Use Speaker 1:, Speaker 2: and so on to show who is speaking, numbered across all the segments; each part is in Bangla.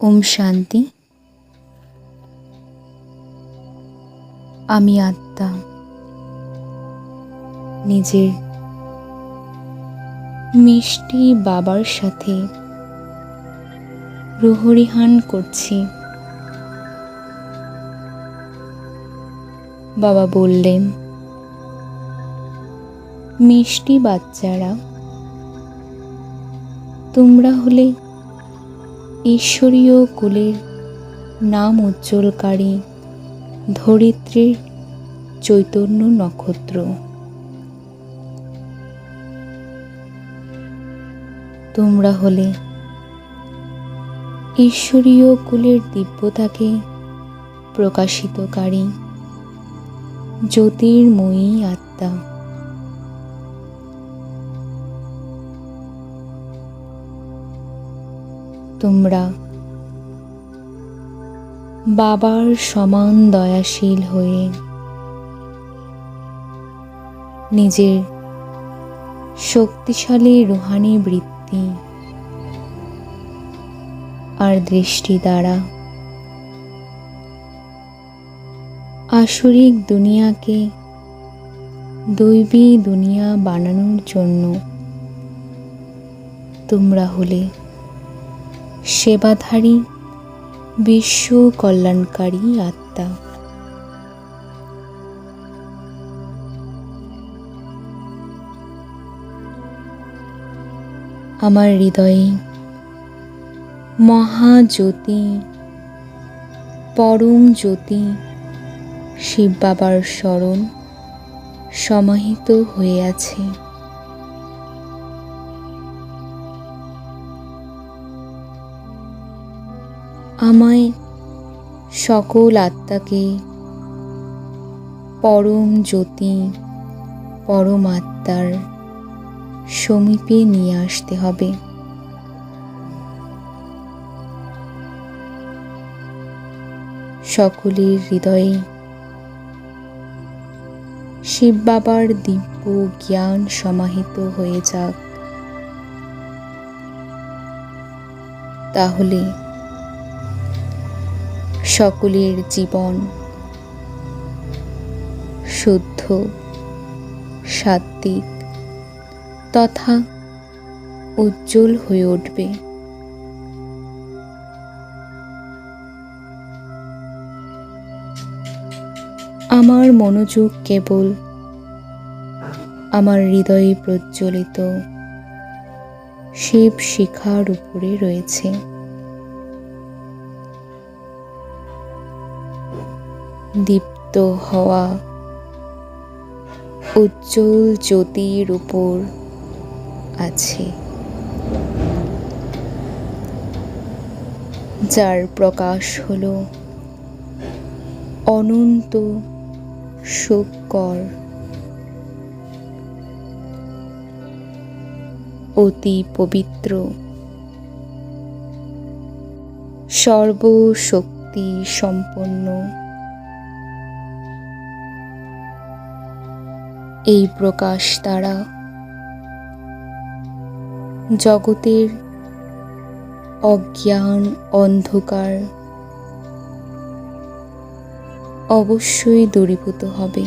Speaker 1: ওম শান্তি। আমি আত্মা। নিজের মিষ্টি বাবার সাথে প্রহরিহান করছি। বাবা বললেন, মিষ্টি বাচ্চারা, তোমরা হলে ঈশ্বরীয় কুলের নাম উজ্জ্বলকারী ধরিত্রীর চৈতন্য নক্ষত্র। তোমরা হলে ঈশ্বরীয় কুলের দিব্যতাকে প্রকাশিতকারী জ্যোতির্ময়ী আত্মা। তোমরা। বাবার সমান দয়াশীল হয়ে নিজের শক্তিশালী রুহানি বৃত্তি আর দৃষ্টি দ্বারা আসরিক দুনিয়াকে দৈবী দুনিয়া বানানোর জন্য তোমরা হলে সেবাধারী বিশ্ব কল্যাণকারী আত্মা। আমার হৃদয়ে মহাজ্যোতি, পরম জ্যোতি, শিব বাবার স্মরণ সমাহিত হয়ে আছে। আমায় সকল আত্মাকে পরম জ্যোতি, পরম আত্মার সমীপে নিয়ে আসতে হবে। সকলের হৃদয়ে শিব বাবার দিব্য জ্ঞান সমাহিত হয়ে যাক। তাহলে সকলের জীবন শুদ্ধ, সাত্বিক তথা উজ্জ্বল হয়ে উঠবে। আমার মনোযোগ কেবল আমার হৃদয়ে প্রজ্বলিত শিব শিখার উপরে রয়েছে। দীপ্ত হওয়া উজ্জ্বল জ্যোতির উপর আছে। যার প্রকাশ হল অনন্ত সুকর অতি পবিত্র। সর্বশক্তি সম্পন্ন এই প্রকাশ দ্বারা জগতের অজ্ঞান, অন্ধকার অবশ্যই দূরীভূত হবে।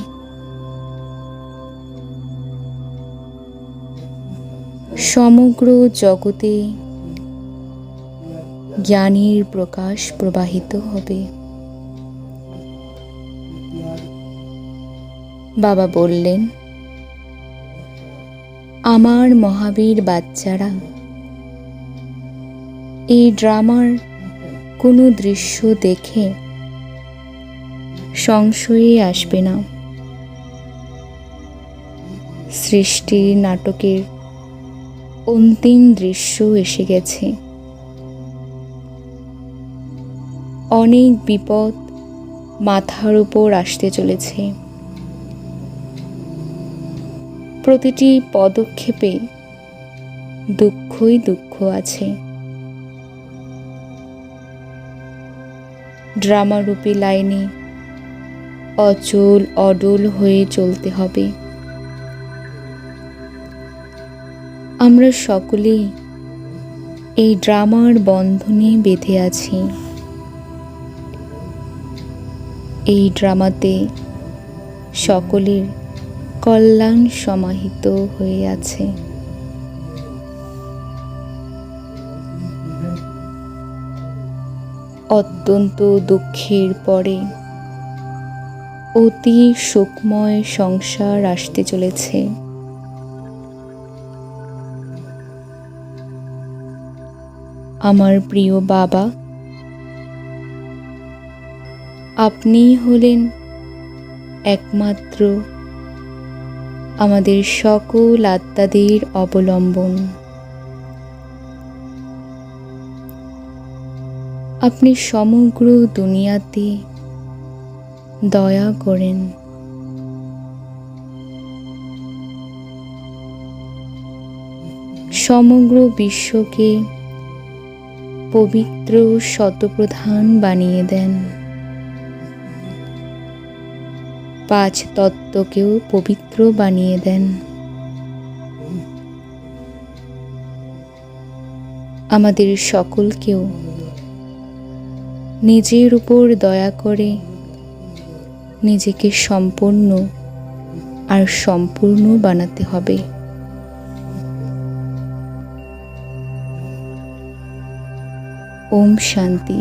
Speaker 1: সমগ্র জগতে জ্ঞানীর প্রকাশ প্রবাহিত হবে। বাবা বললেন আমার মহাবীর বাচ্চারা। এই ড্রামার কোনো দৃশ্য দেখে সংশয়ে আসবে না। সৃষ্টির নাটকের অন্তিম দৃশ্য এসে গেছে। অনেক বিপদ মাথার উপর আসতে চলেছে। প্রতিটি পদক্ষেপে দুঃখই দুঃখ আছে। ড্রামারূপী লাইনে অচল অডল হয়ে চলতে হবে। আমরা সকলেই এই ড্রামার বন্ধনে বেঁধে আছি। এই ড্রামাতে সকলের কল্যাণ সমাহিত হয়ে আছে অত্যন্ত দুঃখের পরে অতি সুখময় সংসার আসতে চলেছে। আমার প্রিয় বাবা, আপনিই হলেন একমাত্র আমাদের সকল আত্মাদের অবলম্বন। আপনি সমগ্র দুনিয়াতে দয়া করেন। সমগ্র বিশ্বকে পবিত্র শতপ্রধান বানিয়ে দেন। পাঁচ তত্ত্বকেও পবিত্র বানিয়ে দেন। আমাদের সকলকেও নিজের উপর দয়া করে নিজেকে সম্পূর্ণ আর সম্পূর্ণ বানাতে হবে। ওম শান্তি।